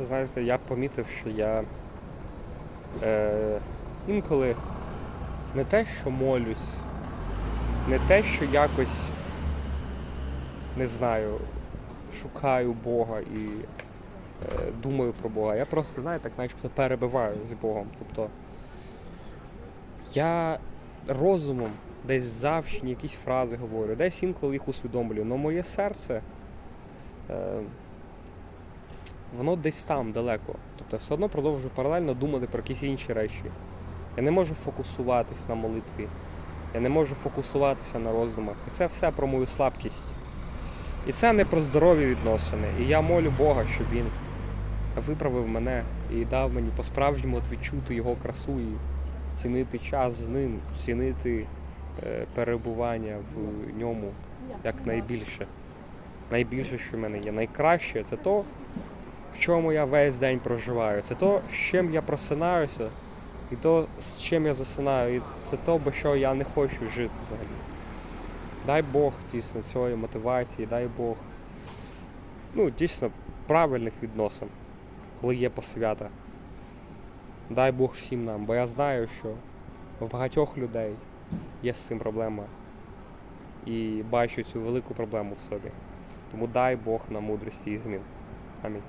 знаєте, я помітив, що я е, інколи не те, що молюсь, не те, що якось не знаю, шукаю Бога і е, думаю про Бога. Я просто, знаєте, так начебто перебиваю з Богом. Тобто я розумом десь завжди якісь фрази говорю, десь інколи їх усвідомлюю, але моє серце. Е, воно десь там далеко. Тобто все одно продовжую паралельно думати про якісь інші речі. Я не можу фокусуватись на молитві. Я не можу фокусуватися на роздумах. І це все про мою слабкість. І це не про здорові відносини. І я молю Бога, щоб він виправив мене і дав мені по-справжньому відчути його красу і цінити час з ним, цінити е, перебування в ньому як найбільше. Найбільше, що в мене є. Найкраще це то, в чому я весь день проживаю. Це то, з чим я просинаюся, і то, з чим я засинаю, і це то, без чого я не хочу жити взагалі. Дай Бог дійсно цієї мотивації, дай Бог ну, дійсно правильних відносин, коли є посвята. Дай Бог всім нам, бо я знаю, що в багатьох людей є з цим проблема. І бачу цю велику проблему в собі. Тому дай Бог нам мудрості і змін. Амінь.